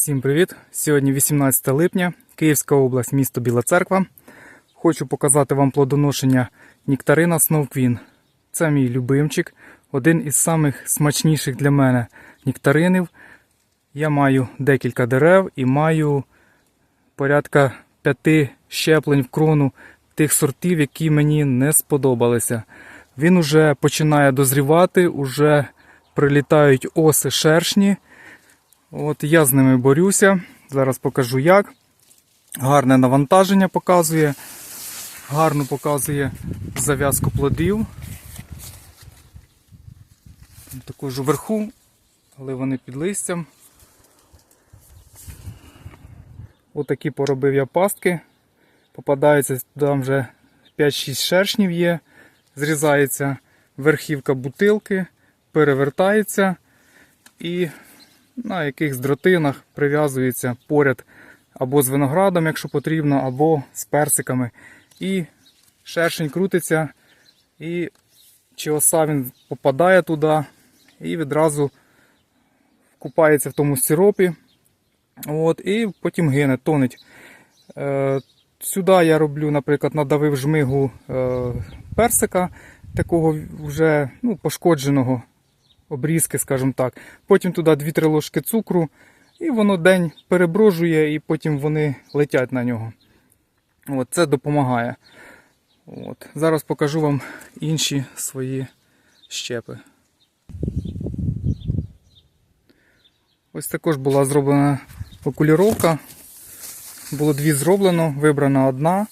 Всім привіт! Сьогодні 18 липня, Київська область, місто Біла Церква. Хочу показати вам плодоношення нектарина Queen. Це мій любимчик, один із самих смачніших для мене нектаринів. Я маю декілька дерев і маю порядка п'яти щеплень в крону тих сортів, які мені не сподобалися. Він уже починає дозрівати, уже прилітають оси шершні. От я з ними борюся. Зараз покажу як. Гарне навантаження показує. Гарно показує зав'язку плодів. Також вверху, але вони під листям. Отакі поробив я пастки. Попадаються там вже 5-6 шершнів є. Зрізається верхівка бутилки, перевертається і на якихось дротинах прив'язується поряд або з виноградом, якщо потрібно, або з персиками. І шершень крутиться, і чи оса він попадає туди і відразу купається в тому сиропі. От, і потім гине, тонеть. Е, сюди я роблю, наприклад, надавив жмигу е, персика, такого вже ну, пошкодженого обрізки, скажімо так. Потім туди 2-3 ложки цукру, і воно день переброжує, і потім вони летять на нього. От, Це допомагає. От. Зараз покажу вам інші свої щепи. Ось також була зроблена окуліровка. Було дві зроблено, вибрана одна,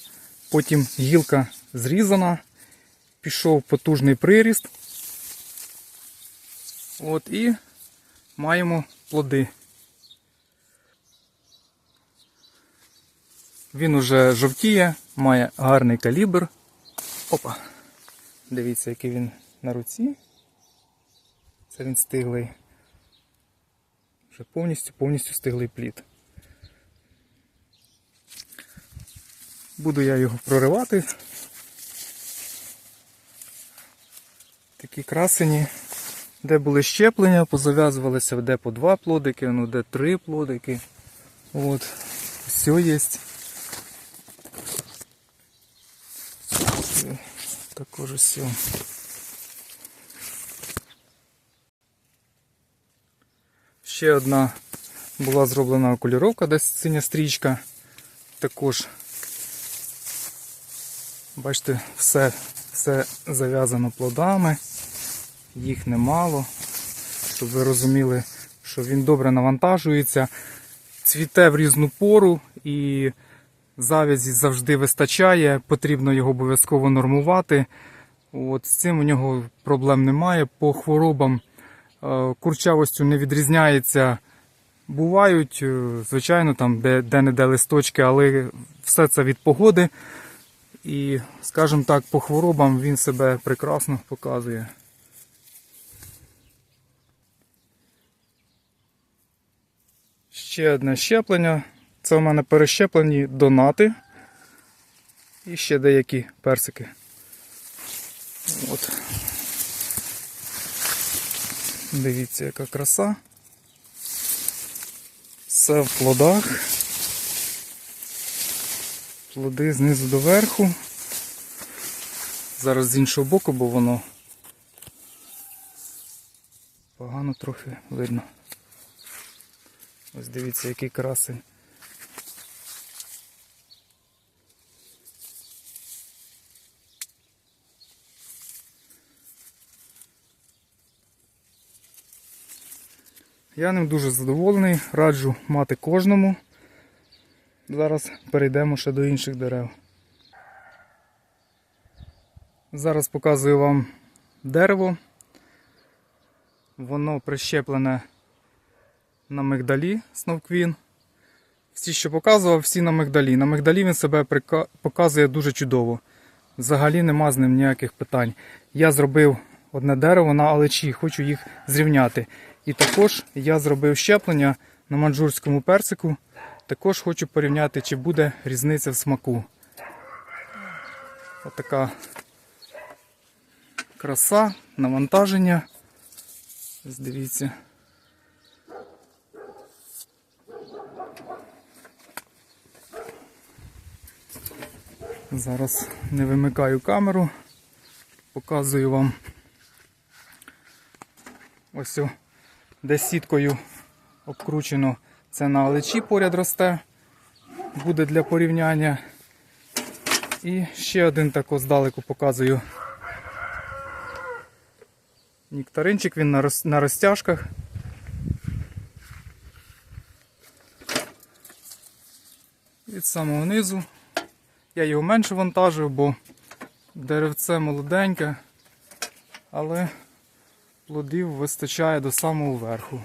потім гілка зрізана, пішов потужний приріст. От і маємо плоди. Він уже жовтіє, має гарний калібр. Опа! Дивіться, який він на руці. Це він стиглий. Вже повністю повністю стиглий плід. Буду я його проривати. Такі красені. Де були щеплення, позав'язувалися де по два плодики, ну де три плодики. От, все є. Також все. Ще одна була зроблена окуліровка, десь синя стрічка. Також, бачите, все, все зав'язано плодами їх немало, щоб ви розуміли, що він добре навантажується, цвіте в різну пору і завязі завжди вистачає, потрібно його обов'язково нормувати. От З цим у нього проблем немає. По хворобам е, курчавостю не відрізняється. Бувають, е, звичайно, там де-не-де листочки, але все це від погоди. І, скажімо так, по хворобам він себе прекрасно показує. Ще одне щеплення. Це у мене перещеплені донати. І ще деякі персики. От. Дивіться, яка краса. Все в плодах. Плоди знизу до верху. Зараз з іншого боку, бо воно погано трохи видно. Ось дивіться, який красень. Я ним дуже задоволений, раджу мати кожному. Зараз перейдемо ще до інших дерев. Зараз показую вам дерево. Воно прищеплене на мигдалі Snow Всі, що показував, всі на мигдалі. На мигдалі він себе показує дуже чудово. Взагалі нема з ним ніяких питань. Я зробив одне дерево на алечі, хочу їх зрівняти. І також я зробив щеплення на манджурському персику. Також хочу порівняти, чи буде різниця в смаку. Отака краса, навантаження. Дивіться. Зараз не вимикаю камеру, показую вам ось де сіткою обкручено. Це на алечі поряд росте, буде для порівняння. І ще один тако здалеку показую. Нектаринчик, він на, роз, на розтяжках. Від самого низу. Я його менше вантажив, бо деревце молоденьке, але плодів вистачає до самого верху.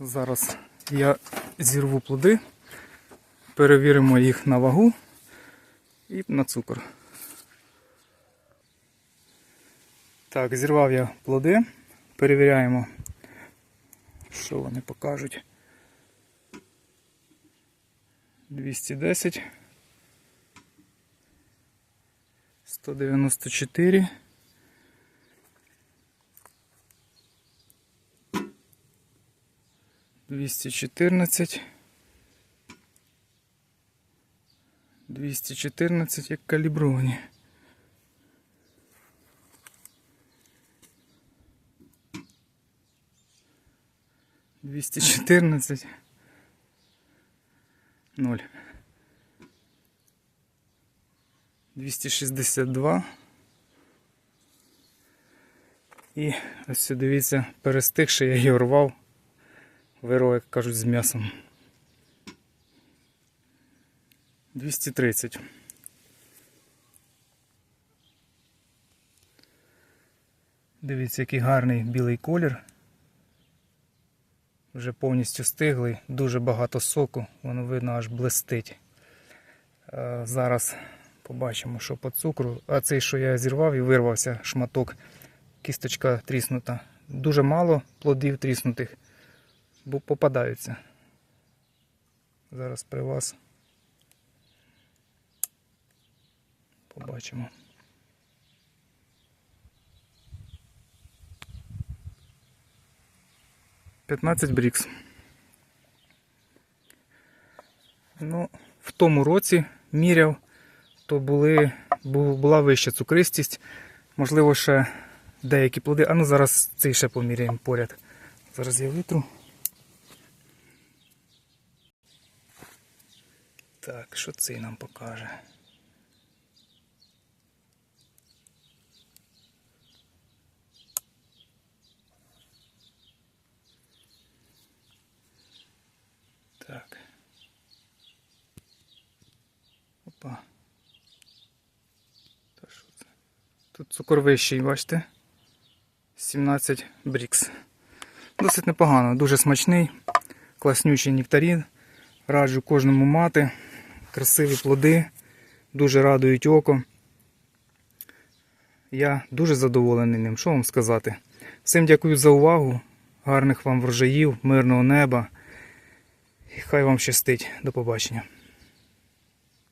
Зараз я зірву плоди, перевіримо їх на вагу і на цукор. Так, зірвав я плоди, перевіряємо, що вони покажуть. 210, 194. Двісті чотирнадцять. Двісті чотирнадцять як калібровані. Двісті чотирнадцять. Ноль. Двісті шістдесят два. І ось дивіться, перестигши, я її рвав. Вирвав, як кажуть, з м'ясом. 230. Дивіться, який гарний білий колір. Вже повністю стиглий, дуже багато соку, воно видно аж блистить. Е, Зараз побачимо, що по цукру. А цей, що я зірвав і вирвався шматок, кісточка тріснута. Дуже мало плодів тріснутих, бо попадаються. Зараз при вас побачимо. П'ятнадцять брікс. Ну, в тому році міряв, то були, була вища цукристість. Можливо, ще деякі плоди. А ну зараз цей ще поміряємо поряд. Зараз я витру. Так, що цей нам покаже? Так. Опа. Та що це? Тут цукор вищий, бачите? 17 брікс. Досить непогано, дуже смачний, класнючий нектарин. Раджу кожному мати. Красиві плоди, дуже радують око. Я дуже задоволений ним. Що вам сказати? Всім дякую за увагу. Гарних вам врожаїв, мирного неба. І хай вам щастить. До побачення.